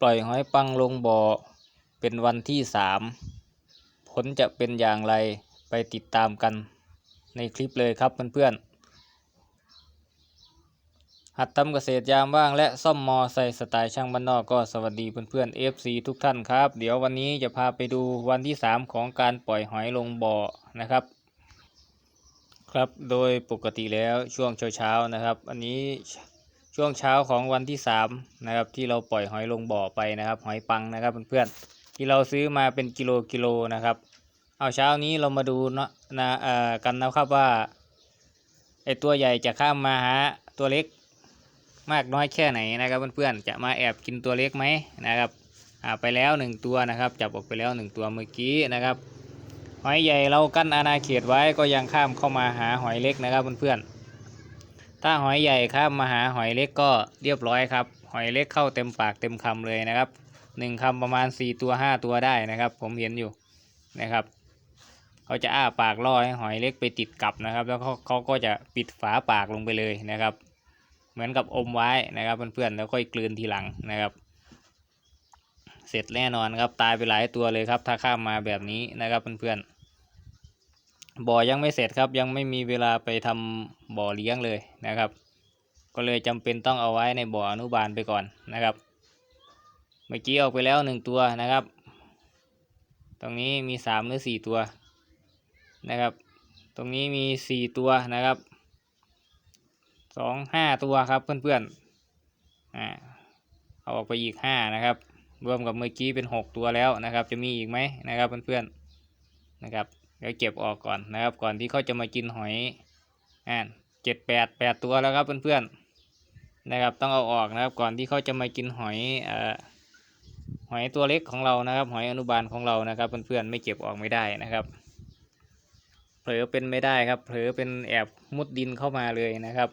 ปล่อยหอยปังลงบ่อ เป็นวันที่สามผลจะเป็นอย่างไรไปติดตามกันในคลิปเลยครับเพื่อนๆหัดทำเกษตรยามว่างและซ่อมมอไซค์สไตล์ช่างบ้านนอกก็สวัสดีเพื่อนๆ FC ทุกท่านครับ เดี๋ยววันนี้จะพาไปดูวันที่สามของการปล่อยหอยลงบ่อนะครับ ครับโดยปกติแล้วช่วงเช้าๆนะครับ อันนี้ ช่วงเช้าของวันที่สามนะครับที่เราปล่อยหอยลงบ่อไปนะครับ หอยปังนะครับเพื่อนๆที่เราซื้อมาเป็นกิโลกิโลนะครับ เอาเช้านี้เรามาดูเนาะนะเอ่อกันนะครับว่าไอตัวใหญ่จะข้ามมาหาตัวเล็กมากน้อยแค่ไหนนะครับเพื่อนๆจะมาแอบกินตัวเล็กไหมนะครับอ่าไปแล้วหนึ่งตัวนะครับจับออกไปแล้วหนึ่งตัวเมื่อกี้นะครับหอยใหญ่เรากั้นอาณาเขตไว้ก็ยังข้ามเข้ามาหาหอยเล็กนะครับเพื่อนๆ ถ้าหอยใหญ่ข้ามมาหาหอยเล็กก็เรียบร้อยครับ หอยเล็กเข้าเต็มปากเต็มคำเลยนะครับหนึ่งคำประมาณสี่ตัวห้าตัวได้นะครับ ผมเห็นอยู่นะครับเขาจะอ้าปากล่อให้หอยเล็กไปติดกับนะครับ แล้วเขาเขาก็จะปิดฝาปากลงไปเลยนะครับ เหมือนกับอมไว้นะครับเพื่อนๆแล้วค่อยกลืนทีหลังนะครับ เสร็จแน่นอนครับตายไปหลายตัวเลยครับ ถ้าข้ามมาแบบนี้นะครับเพื่อนๆ บ่อยังไม่เสร็จครับยังไม่มีเวลาไปทำบ่อเลี้ยงเลยนะครับ ก็เลยจำเป็นต้องเอาไว้ในบ่ออนุบาลไปก่อนนะครับ เมื่อกี้ออกไปแล้วหนึ่งตัวนะครับ ตรงนี้มีสามหรือสี่ตัวนะครับ ตรงนี้มีสี่ตัวนะครับสองห้าตัวครับเพื่อนๆอ่าเอาออกไปอีกห้านะครับ รวมกับเมื่อกี้เป็นหกตัวแล้วนะครับ จะมีอีกไหมนะครับเพื่อนๆนะครับ เดี๋ยวเก็บออกก่อนนะครับ ก่อนที่เขาจะมากินหอยอ่าเจ็ดแปดแปดตัวแล้วครับเพื่อนๆนะครับ ต้องเอาออกนะครับ ก่อนที่เขาจะมากินหอยเอ่อหอยตัวเล็กของเรานะครับ หอยอนุบาลของเรานะครับเพื่อนๆไม่เก็บออกไม่ได้นะครับ เผลอเป็นไม่ได้ครับ เผลอเป็นแอบมุดดินเข้ามาเลยนะครับ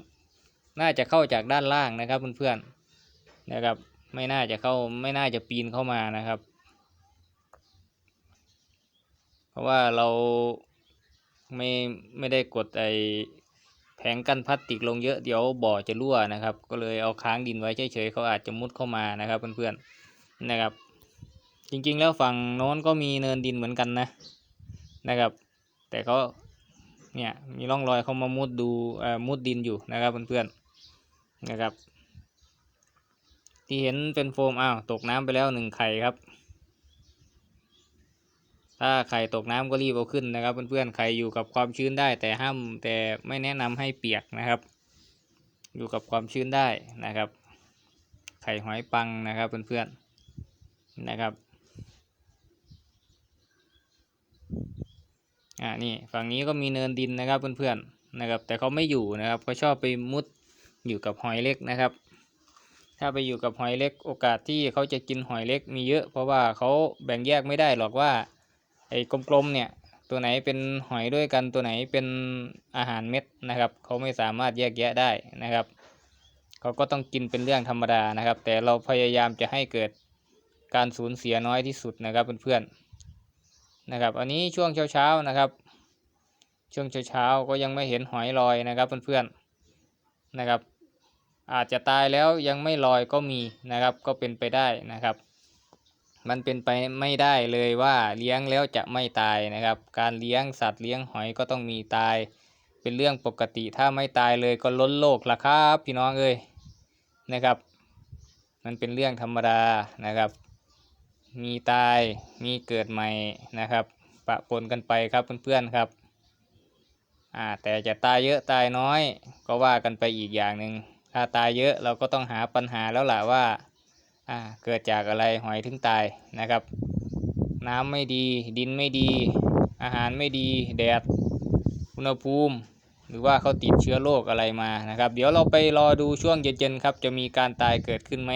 น่าจะเข้าจากด้านล่างนะครับเพื่อนๆนะครับ ไม่น่าจะเข้าไม่น่าจะปีนเข้ามานะครับ เพ ราะว่าเราไม่ไม่ได้กดไอแผงกั้นพลาสติกลงเยอะเดี๋ยวบ่อจะรั่วนะครับ ก็เลยเอาค้างดินไว้เฉยๆเขาอาจจะมุดเข้ามานะครับเพื่อนๆนะครับ จริงๆแล้วฝั่งโน้นก็มีเนินดินเหมือนกันนะนะครับ แต่เขาเนี่ยมีร่องรอยเขามามุดดูเอ่อมุดดินอยู่นะครับเพื่อนๆนะครับ ที่เห็นเป็นโฟมอ้าวตกน้ำไปแล้วหนึ่งไข่ครับ ถ้าไข่ตกน้ำก็รีบเอาขึ้นนะครับ เพื่อนๆไข่อยู่กับความชื้นได้ แต่ห้ามแต่ไม่แนะนำให้เปียกนะครับ อยู่กับความชื้นได้นะครับ ไข่หอยปังนะครับเพื่อนๆนะครับอ่านี่ฝั่งนี้ก็มีเนินดินนะครับเพื่อนๆนะครับ แต่เขาไม่อยู่นะครับเขาชอบไปมุดอยู่กับหอยเล็กนะครับ ถ้าไปอยู่กับหอยเล็กโอกาสที่เขาจะกินหอยเล็กมีเยอะ เพราะว่าเขาแบ่งแยกไม่ได้หรอกว่า ไอ้กลมๆเนี่ยตัวไหนเป็นหอยด้วยกันตัวไหนเป็นอาหารเม็ดนะครับ เขาไม่สามารถแยกแยะได้นะครับ เขาก็ต้องกินเป็นเรื่องธรรมดานะครับ แต่เราพยายามจะให้เกิดการสูญเสียน้อยที่สุดนะครับเพื่อนๆนะครับ อันนี้ช่วงเช้าๆนะครับ ช่วงเช้าๆก็ยังไม่เห็นหอยลอยนะครับเพื่อนๆนะครับ อาจจะตายแล้วยังไม่ลอยก็มีนะครับ ก็เป็นไปได้นะครับ มันเป็นไปไม่ได้เลยว่าเลี้ยงแล้วจะไม่ตายนะครับ การเลี้ยงสัตว์เลี้ยงหอยก็ต้องมีตาย เป็นเรื่องปกติถ้าไม่ตายเลยก็ล้นโลกละครับ พี่น้องเอ้ยนะครับ มันเป็นเรื่องธรรมดานะครับ มีตายมีเกิดใหม่นะครับปะปนกันไปครับเพื่อนๆครับอ่าแต่จะตายเยอะตายน้อยก็ว่ากันไปอีกอย่างหนึ่งถ้าตายเยอะเราก็ต้องหาปัญหาแล้วล่ะว่า อ่าเกิดจากอะไรหอยถึงตายนะครับ น้ำไม่ดีดินไม่ดี อาหารไม่ดีแดดอุณหภูมิ หรือว่าเขาติดเชื้อโรคอะไรมานะครับ เดี๋ยวเราไปรอดูช่วงเย็นๆครับ จะมีการตายเกิดขึ้นไหม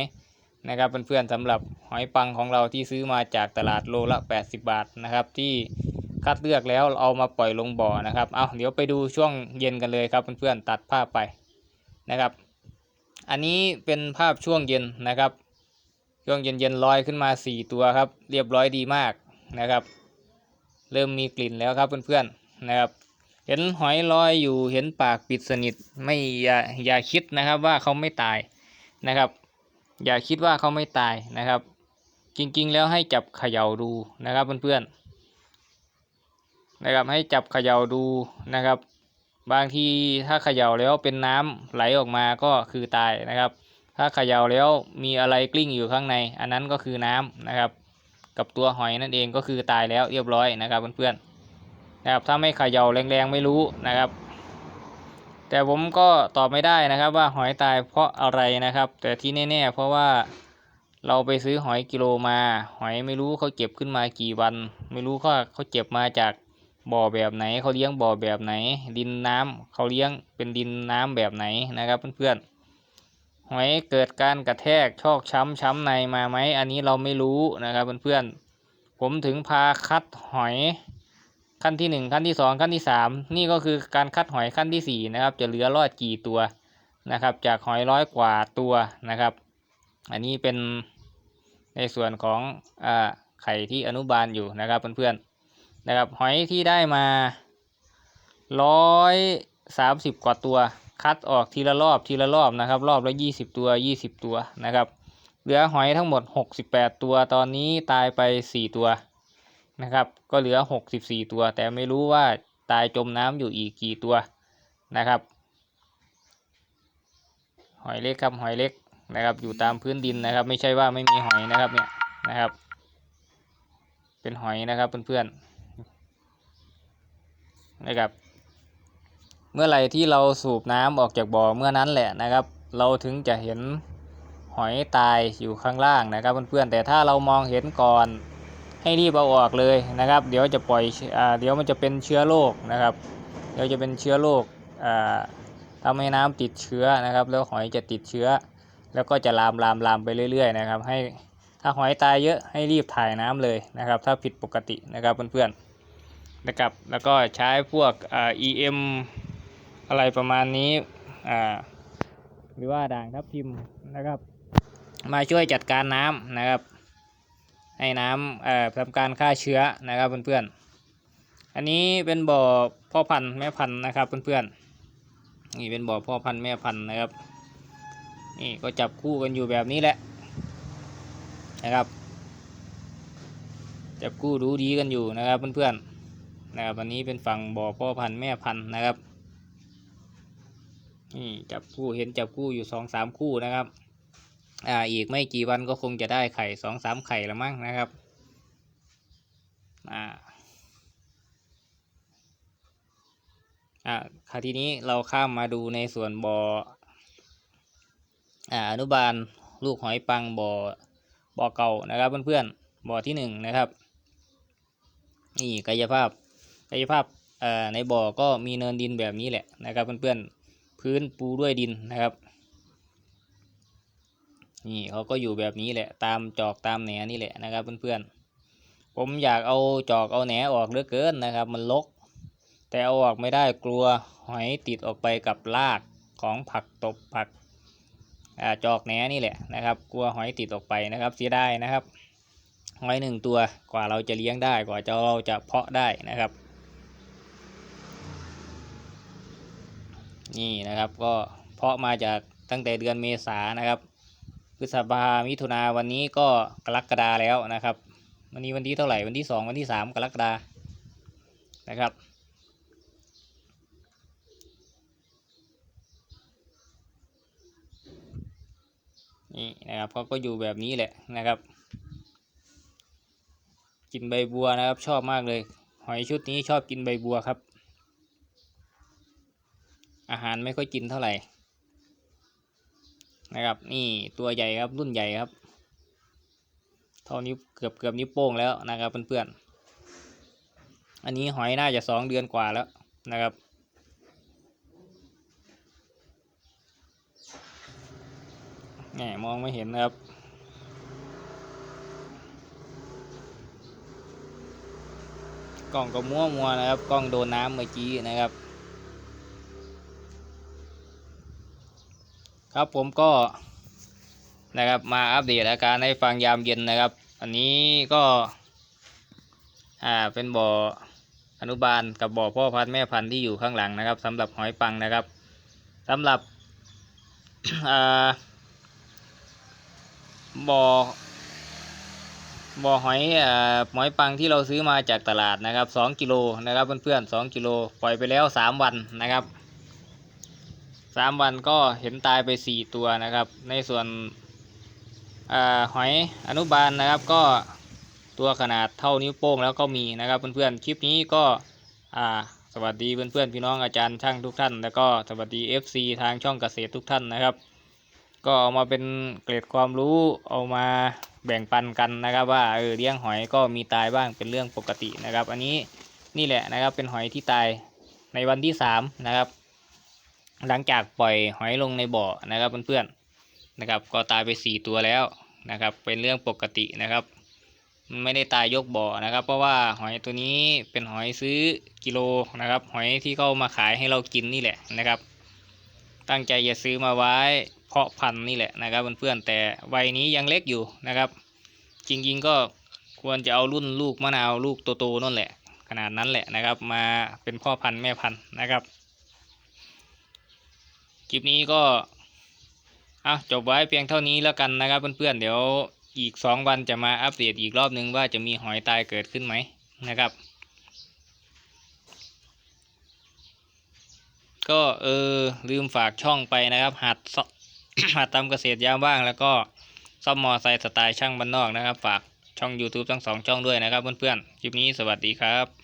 นะครับเพื่อนๆสำหรับหอยปังของเราที่ซื้อมาจากตลาดโลละ 80 บาทนะครับ ที่คัดเลือกแล้วเอามาปล่อยลงบ่อนะครับ เอาเดี๋ยวไปดูช่วงเย็นกันเลยครับเพื่อนๆตัดภาพไปนะครับ อันนี้เป็นภาพช่วงเย็นนะครับ ช่วงเย็นๆลอยขึ้นมาสี่ตัวครับ เรียบร้อยดีมากนะครับ เริ่มมีกลิ่นแล้วครับเพื่อนๆนะครับ เห็นหอยลอยอยู่เห็นปากปิดสนิทไม่อย่าอย่าคิดนะครับว่าเขาไม่ตายนะครับ อย่าคิดว่าเขาไม่ตายนะครับ จริงๆแล้วให้จับเขย่าดูนะครับเพื่อนๆนะครับให้จับเขย่าดูนะครับ บางทีถ้าเขย่าแล้วเป็นน้ำไหลออกมาก็คือตายนะครับ ถ้าเขย่าแล้วมีอะไรกลิ้งอยู่ข้างใน อันนั้นก็คือน้ำนะครับ กับตัวหอยนั่นเองก็คือตายแล้วเรียบร้อยนะครับเพื่อนๆนะครับถ้าไม่เขย่าแรงๆไม่รู้นะครับ แต่ผมก็ตอบไม่ได้นะครับว่าหอยตายเพราะอะไรนะครับ แต่ที่แน่ๆเพราะว่าเราไปซื้อหอยกิโลมา หอยไม่รู้เขาเก็บขึ้นมากี่วัน ไม่รู้เขาเขาเก็บมาจากบ่อแบบไหนเขาเลี้ยงบ่อแบบไหน ดินน้ำเขาเลี้ยงเป็นดินน้ำแบบไหนนะครับเพื่อนๆ หอยเกิดการกระแทกชอกช้ำช้ำในมาไหมอันนี้เราไม่รู้นะครับเพื่อนๆผมถึงพาคัดหอยขั้นที่หนึ่งขั้นที่สองขั้นที่สามนี่ก็คือการคัดหอยขั้นที่สี่นะครับ จะเหลือรอดกี่ตัวนะครับ จากหอยร้อยกว่าตัวนะครับ อันนี้เป็นในส่วนของอ่าไข่ที่อนุบาลอยู่นะครับเพื่อนๆนะครับหอยที่ได้มาร้อยสามสิบกว่าตัว คัดออกทีละรอบทีละรอบนะครับ รอบละยี่สิบตัวยี่สิบตัวนะครับ เหลือหอยทั้งหมดหกสิบแปดตัวตอนนี้ตายไปสี่ตัวนะครับ ก็เหลือ 64 ตัว แต่ไม่รู้ว่าตายจมน้ำอยู่อีกกี่ตัวนะครับ หอยเล็กครับหอยเล็กนะครับ อยู่ตามพื้นดินนะครับ ไม่ใช่ว่าไม่มีหอยนะครับเนี่ยนะครับ เป็นหอยนะครับเพื่อนๆนะครับ เมื่อไหร่ที่เราสูบน้ำออกจากบ่อเมื่อนั้นแหละนะครับ เราถึงจะเห็นหอยตายอยู่ข้างล่างนะครับเพื่อนๆแต่ถ้าเรามองเห็นก่อนให้รีบเอาออกเลยนะครับ เดี๋ยวจะปล่อยอเดี๋ยวมันจะเป็นเชื้อโรคนะครับ เดี๋ยวจะเป็นเชื้อโรคอ่าให้น้ำติดเชื้อนะครับ แล้วหอยจะติดเชื้อ แล้วก็จะลามลามลามไปเรื่อยๆนะครับ ให้ถ้าหอยตายเยอะให้รีบถ่ายน้ำเลยนะครับ ถ้าผิดปกตินะครับเพื่อนๆนะครับ แล้วก็ใช้พวกอ่า EM อะไรประมาณนี้อ่าหรือว่าด่างทับทิมนะครับ มาช่วยจัดการน้ำนะครับ ให้น้ำเอ่อทำการฆ่าเชื้อนะครับเพื่อนๆอันนี้เป็นบ่อพ่อพันธุ์แม่พันธุ์นะครับเพื่อนๆนี่เป็นบ่อพ่อพันธุ์แม่พันธุ์นะครับนี่ก็จับคู่กันอยู่แบบนี้แหละนะครับ จับคู่ดูดีกันอยู่นะครับเพื่อนๆนะครับอันนี้เป็นฝั่งบ่อพ่อพันธุ์แม่พันธุ์นะครับ นี่จับคู่เห็นจับคู่อยู่สองสามคู่นะครับ อ่าอีกไม่กี่วันก็คงจะได้ไข่สองสามไข่ละมั้งนะครับ อ่าอ่าคราวทีนี้เราข้ามมาดูในส่วนบอ่ออ่าอนุบาลลูกหอยปังบ่อบ่อเก่านะครับเพื่อนๆบ่อที่หนึ่งนะครับนี่กายภาพกายภาพอ่อในบ่อก็มีเนินดินแบบนี้แหละนะครับเพื่อนๆ พื้นปูด้วยดินนะครับ นี่เขาก็อยู่แบบนี้แหละตามจอกตามแหนนี่แหละนะครับเพื่อนๆ ผมอยากเอาจอกเอาแหนออกเหลือเกินนะครับ มันลก แต่เอาออกไม่ได้กลัวหอยติดออกไปกับรากของผักตบผักอจอกแหนนี่แหละนะครับ กลัวหอยติดออกไปนะครับเสียดายนะครับหอยหนึ่งตัวกว่าเราจะเลี้ยงได้กว่าจะเราจะเพาะได้นะครับ นี่นะครับก็เพาะมาจากตั้งแต่เดือนเมษานะครับพฤษภามิถุนาวันนี้ก็กรกฎาแล้วนะครับ วันนี้วันที่เท่าไหร่วันที่สองวันที่สามกรกฎานะครับ นี่นะครับเขาก็อยู่แบบนี้แหละนะครับ กินใบบัวนะครับชอบมากเลย หอยชุดนี้ชอบกินใบบัวครับ อาหารไม่ค่อยกินเท่าไหร่นะครับ นี่ตัวใหญ่ครับรุ่นใหญ่ครับ เท่านิ้วเกือบเกือบนิ้วโป้งแล้วนะครับเพื่อนๆอันนี้หอยน่าจะสองเดือนกว่าแล้วนะครับแหมมองไม่เห็นนะครับกล้องก็มัวมัวๆนะครับกล้องโดนน้ำเมื่อกี้นะครับ ครับผมก็นะครับมาอัปเดตอาการให้ฟังยามเย็นนะครับ อันนี้ก็อ่าเป็นบ่ออนุบาลกับบ่อพ่อพันธุ์แม่พันธุ์ที่อยู่ข้างหลังนะครับสำหรับหอยปังนะครับสำหรับอ่าบ่อบ่อหอยอ่อหอยปังที่เราซื้อมาจากตลาดนะครับสองกิโลนะครับเพื่อนๆสองกิโลปล่อยไปแล้วสามวันนะครับ สามวันก็เห็นตายไปสี่ตัวนะครับ ในส่วนอหอยอนุบาลนะครับก็ตัวขนาดเท่านิ้วโป้งแล้วก็มีนะครับเพื่อนๆคลิปนี้ก็สวัสดีเพื่อนๆพี่น้องอาจารย์ช่างทุกท่าน แล้วก็สวัสดี FC ทางช่องเกษตรทุกท่านนะครับ ก็เอามาเป็นเกร็ดความรู้เอามาแบ่งปันกันนะครับ ว่าเออเลี้ยงหอยก็มีตายบ้างเป็นเรื่องปกตินะครับ อันนี้นี่แหละนะครับเป็นหอยที่ตายในวันที่สามนะครับ หลังจากปล่อยหอยลงในบ่อนะครับเพื่อนๆนะครับ ก็ตายไปสี่ตัวแล้วนะครับ เป็นเรื่องปกตินะครับ ไม่ได้ตายยกบ่อนะครับ เพราะว่าหอยตัวนี้เป็นหอยซื้อกิโลนะครับ หอยที่เขามาขายให้เรากินนี่แหละนะครับ ตั้งใจจะซื้อมาไว้เพาะพันธุ์นี่แหละนะครับเพื่อนๆแต่วัยนี้ยังเล็กอยู่นะครับ จริงๆก็ควรจะเอารุ่นลูกมะนาวลูกโตๆนั่นแหละ ขนาดนั้นแหละนะครับ มาเป็นพ่อพันธุ์แม่พันธุ์นะครับ คลิปนี้ก็อะจบไว้เพียงเท่านี้แล้วกันนะครับเพื่อนๆเดี๋ยวอีกสองวันจะมาอัปเดตอีกรอบนึงว่าจะมีหอยตายเกิดขึ้นไหมนะครับ ก็เออลืมฝากช่องไปนะครับ หัดซหัดทำเกษตรยามว่าง แล้วก็ซ่อมมอไซค์สไตล์ช่างบ้านนอกนะครับ ฝากช่อง YouTube ทั้งสองช่องด้วยนะครับเพื่อนๆคลิปนี้สวัสดีครับ